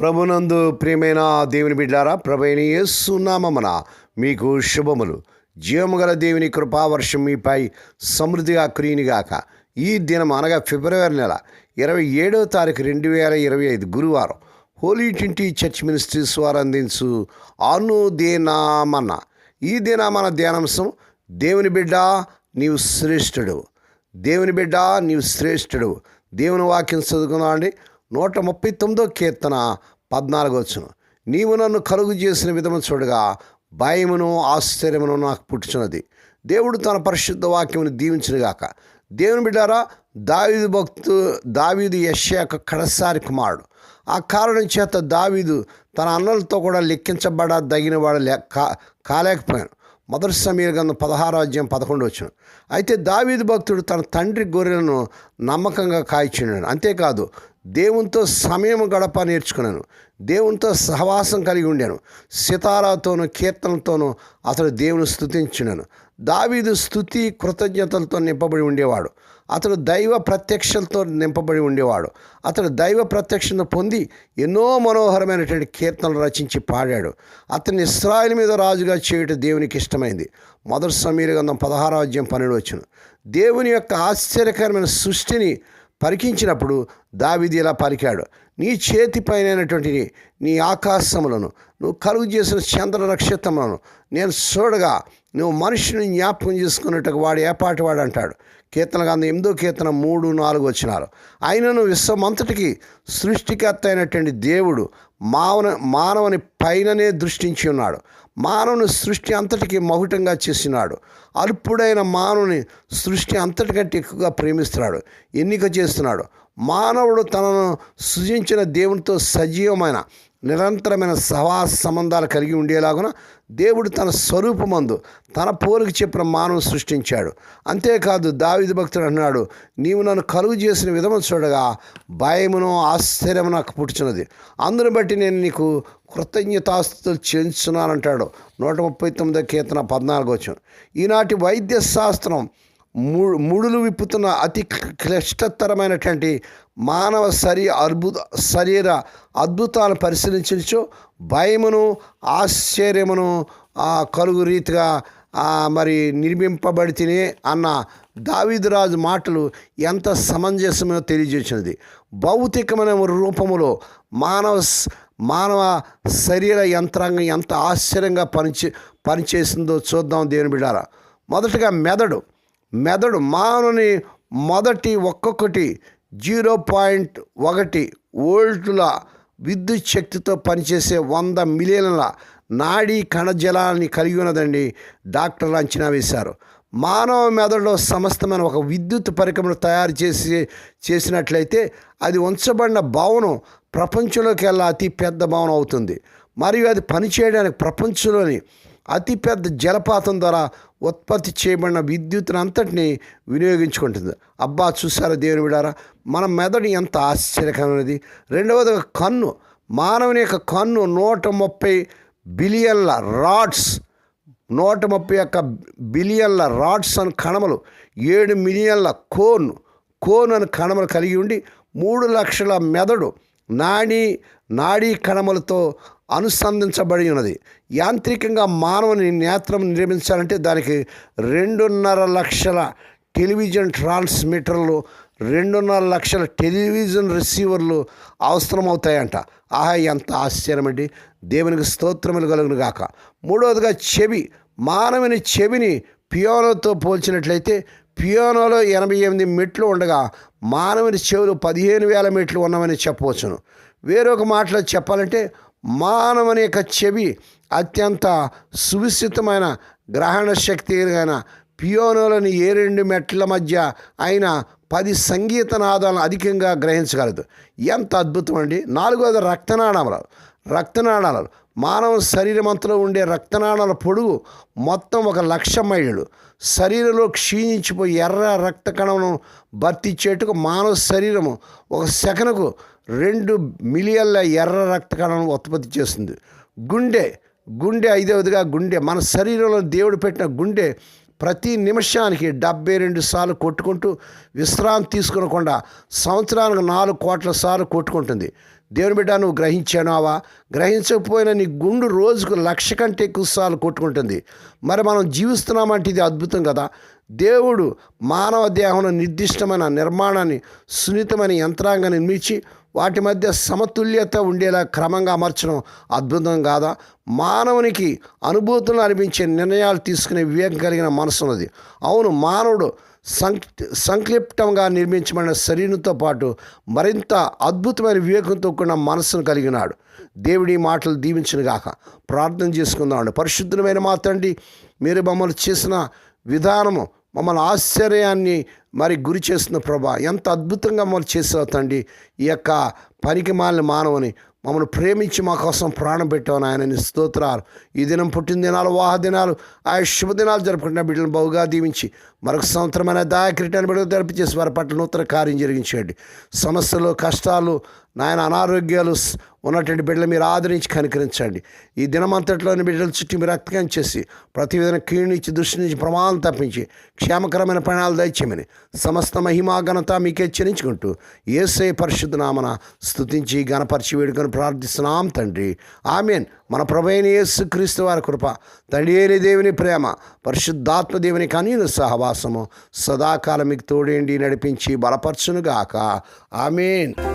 ప్రభునందు ప్రియమైన దేవుని బిడ్డారా ప్రభైన యేసునామమున మీకు శుభములు. జీవము గల దేవుని కృపావర్షం మీపై సమృద్ధిగా కురినిగాక ఈ దినం అనగా ఫిబ్రవరి నెల ఇరవై ఏడవ తారీఖు రెండు వేల ఇరవై ఐదు గురువారం హోలీ ట్వంటీ చర్చ్ మినిస్ట్రీస్ వారు అందించు అను దేనామన్న ఈ దినామన ధ్యానాంశం దేవుని బిడ్డ నీవు శ్రేష్ఠుడు. దేవుని బిడ్డ నీవు శ్రేష్ఠుడు. దేవుని వాక్యం చదువుకున్నావు అండి నూట ముప్పై తొమ్మిదో కీర్తన పద్నాలుగు నీవు నన్ను కలుగు చేసిన విధము చూడగా భయమును ఆశ్చర్యమును నాకు పుట్టుచున్నది. దేవుడు తన పరిశుద్ధ వాక్యమును దీవించినగాక దేవుని బిడ్డారా దావీదు భక్తు దావీదు యశ్యాక కడసారి కుమారుడు. ఆ కారణం చేత దావీదు తన అన్నలతో కూడా లెక్కించబడ దగినవాడు లెక్క కాలేకపోయాను. మొదటి సమీర గంధం పదహారాజ్యం పదకొండు వచ్చిన. అయితే దావీదు భక్తుడు తన తండ్రి గొర్రెలను నమ్మకంగా కాయిచున్నాడు. అంతేకాదు దేవునితో సమయం గడప నేర్చుకున్నాను. దేవునితో సహవాసం కలిగి ఉండాను. సితారాతోనూ కీర్తనలతోనూ అతడు దేవుని స్థుతించినాను దావీదు స్థుతి కృతజ్ఞతలతో నింపబడి ఉండేవాడు. అతడు దైవ ప్రత్యక్షలతో నింపబడి ఉండేవాడు. అతడు దైవ ప్రత్యక్షను పొంది ఎన్నో మనోహరమైనటువంటి కీర్తనలు రచించి పాడాడు. అతన్ని ఇస్రాయిల్ మీద రాజుగా చేయటం దేవునికి ఇష్టమైంది. మొదటి సమీర గంధం పదహారో అధ్యాయం పన్నెండు వచ్చును దేవుని యొక్క ఆశ్చర్యకరమైన సృష్టిని పరికించినప్పుడు దావిది ఇలా పలికాడు. నీ చేతిపైనటువంటి నీ ఆకాశములను నువ్వు కలుగు చేసిన చంద్ర నక్షత్రములను నేను చూడగా నువ్వు మనిషిని జ్ఞాపకం చేసుకున్నట్టుగా వాడు ఏపాటి వాడు అంటాడు. కీర్తన గాంధం ఎనిమిదో కీర్తన మూడు నాలుగు వచ్చినారు. ఆయనను విశ్వమంతటికి సృష్టికర్త అయినటువంటి దేవుడు మావన మానవుని పైననే దృష్టించి ఉన్నాడు. మానవుని సృష్టి అంతటికి మహుటంగా చేసినాడు. అల్పుడైన మానవుని సృష్టి అంతటికంటే ఎక్కువగా ప్రేమిస్తున్నాడు. ఎన్నిక చేస్తున్నాడు. మానవుడు తనను సృజించిన దేవునితో సజీవమైన నిరంతరమైన సహవాస సంబంధాలు కలిగి ఉండేలాగున దేవుడు తన స్వరూపమందు తన పోలికి చెప్పిన మానవుని సృష్టించాడు. అంతేకాదు దావిది భక్తుడు అన్నాడు నీవు నన్ను కలుగు చేసిన విధము చూడగా భయమును ఆశ్చర్యము నాకు పుట్టుచున్నది. అందును బట్టి నేను నీకు కృతజ్ఞతాస్తులు చెల్లిస్తున్నానంటాడు నూట ముప్పై తొమ్మిదో కీర్తన పద్నాలుగు వచ్చాం ఈనాటి వైద్య శాస్త్రం ముడులు విప్పుతున్న అతి క్లిష్టతరమైనటువంటి మానవ శరీ అద్భుత శరీర అద్భుతాలను పరిశీలించు భయమును ఆశ్చర్యమును కలుగు రీతిగా మరి నిర్మింపబడితేనే అన్న దావిదరాజు మాటలు ఎంత సమంజసమో తెలియజేసినది. భౌతికమైన రూపములో మానవ మానవ శరీర యంత్రాంగం ఎంత ఆశ్చర్యంగా పనిచే పనిచేసిందో చూద్దాం దేవుని బిడారా మొదటగా మెదడు. మెదడు మానవుని మొదటి ఒక్కొక్కటి జీరో పాయింట్ ఒకటి వోల్టుల విద్యుత్ శక్తితో పనిచేసే వంద మిలియన్ల నాడీ కణజలాన్ని కలిగి ఉన్నదండి డాక్టర్లు అంచనా వేశారు. మానవ మెదడులో సమస్తమైన ఒక విద్యుత్ పరికరం తయారు చేసి చేసినట్లయితే అది ఉంచబడిన భవనం ప్రపంచంలోకి వెళ్ళా అతి పెద్ద భవనం అవుతుంది. మరియు అది పనిచేయడానికి ప్రపంచంలోని అతిపెద్ద జలపాతం ద్వారా ఉత్పత్తి చేయబడిన విద్యుత్ను అంతటిని వినియోగించుకుంటుంది. అబ్బా చూసారా దేవుని విడారా మన మెదడు ఎంత ఆశ్చర్యకరమైనది. రెండవది కన్ను. మానవుని యొక్క కన్ను నూట ముప్పై బిలియన్ల రాడ్స్. నూట ముప్పై ఒక్క బిలియన్ల రాడ్స్ అని కణములు. ఏడు మిలియన్ల కోన్. కోన్ అని కణములు కలిగి ఉండి మూడు లక్షల మెదడు నాడీ నాడీ కణములతో అనుసంధించబడి ఉన్నది. యాంత్రికంగా మానవుని నేత్రం నిర్మించాలంటే దానికి రెండున్నర లక్షల టెలివిజన్ ట్రాన్స్మిటర్లు రెండున్నర లక్షల టెలివిజన్ రిసీవర్లు అవసరమవుతాయంట. ఆహా ఎంత ఆశ్చర్యం అండి దేవునికి స్తోత్రములు కలుగును గాక. మూడవదిగా చెవి. మానవుని చెవిని పియోనోతో పోల్చినట్లయితే పియోనోలో ఎనభై ఎనిమిది మెట్లు ఉండగా మానవుని చెవులు పదిహేను వేల మెట్లు ఉన్నవని చెప్పవచ్చును. వేరొక మాటలో చెప్పాలంటే మానవుని యొక్క చెవి అత్యంత సువిస్తృతమైన గ్రహణ శక్తి అయిన పియోనోలని ఏ రెండు మెట్ల మధ్య అయిన పది సంగీత నాదాలను అధికంగా గ్రహించగలదు. ఎంత అద్భుతం అండి. నాలుగోది రక్తనాళాలు. రక్తనాళాలు. మానవ శరీరం అంతలో ఉండే రక్తనాళాల పొడుగు మొత్తం ఒక లక్ష మైళ్ళు. శరీరంలో క్షీణించిపోయి ఎర్ర రక్త కణమును భర్తీ చేయటకు మానవ శరీరము ఒక సెకనుకు రెండు మిలియన్ల ఎర్ర రక్త కణాలను ఉత్పత్తి చేస్తుంది. గుండె గుండె ఐదవదిగా గుండె. మన శరీరంలో దేవుడు పెట్టిన గుండె ప్రతి నిమిషానికి డెబ్బై రెండు సార్లు కొట్టుకుంటూ విశ్రాంతి తీసుకునకుండా సంవత్సరానికి నాలుగు కోట్ల సార్లు కొట్టుకుంటుంది. దేవుని బిడ్డ నువ్వు గ్రహించానావా గ్రహించకపోయినా నీ గుండు రోజుకు లక్ష కంటే ఎక్కువ సార్లు కొట్టుకుంటుంది. మరి మనం జీవిస్తున్నామంటే ఇది అద్భుతం కదా. దేవుడు మానవ దేహంలో నిర్దిష్టమైన నిర్మాణాన్ని సున్నితమైన యంత్రాంగాన్ని నిర్మించి వాటి మధ్య సమతుల్యత ఉండేలా క్రమంగా అమర్చడం అద్భుతం కాదా? మానవునికి అనుభూతులను అనిపించే నిర్ణయాలు తీసుకునే వివేకం కలిగిన మనసు ఉన్నది అవును మానవుడు సంక్ సంక్లిప్తంగా నిర్మించబడిన శరీరంతో పాటు మరింత అద్భుతమైన వివేకంతో కూడిన మనస్సును కలిగినాడు. దేవుడి మాటలు దీవించిన గాక. ప్రార్థన చేసుకుందామండి. పరిశుద్ధమైన మా తండ్రి మీరు మమ్మల్ని చేసిన విధానము మమ్మల్ని ఆశ్చర్యాన్ని మరి గురి చేస్తున్న ప్రభా ఎంత అద్భుతంగా మమ్మల్ని చేసావు తండ్రి. ఈ యొక్క పనికి మాలిన మానవుని మమ్మల్ని ప్రేమించి మా కోసం ప్రాణం పెట్టావు ఆయన స్తోత్రాలు. ఈ దినం పుట్టిన దినాలు వాహ దినాలు ఆయా శుభదినాలు జరుపుకుంటున్న బిడ్డలను బహుగా దీవించి మరొక సంవత్సరమైన దాయక్రీటాన్ని బిడ్డలు జరిపించేసి వారి పట్ల నూతన కార్యం జరిగించండి సమస్యలు కష్టాలు నాయన అనారోగ్యాలు ఉన్నటువంటి బిడ్డలు మీరు ఆదరించి కనికరించండి. ఈ దినమంతట్లోని బిడ్డల చుట్టూ మీరు రక్తకం చేసి ప్రతి విధంగా కీడు నుంచి దృష్టి నుంచి ప్రమాదం తప్పించి క్షేమకరమైన పరిణామాలు దయచేయమని సమస్త మహిమా ఘనత మీకే చెల్లించుకుంటూ ఏసై పరిశుద్ధ నామన స్థుతించి గణపరిచి వేడుకొని ప్రార్థిస్తున్నాం తండ్రి. ఆమెన్. మన ప్రభైన యేసు క్రీస్తు వారి కృప తండ్రి అయిన దేవుని ప్రేమ పరిశుద్ధాత్మ దేవుని కనీన సహవాసము సదాకాలం మీకు తోడేండి నడిపించి బలపరచునుగాక. ఆమెన్.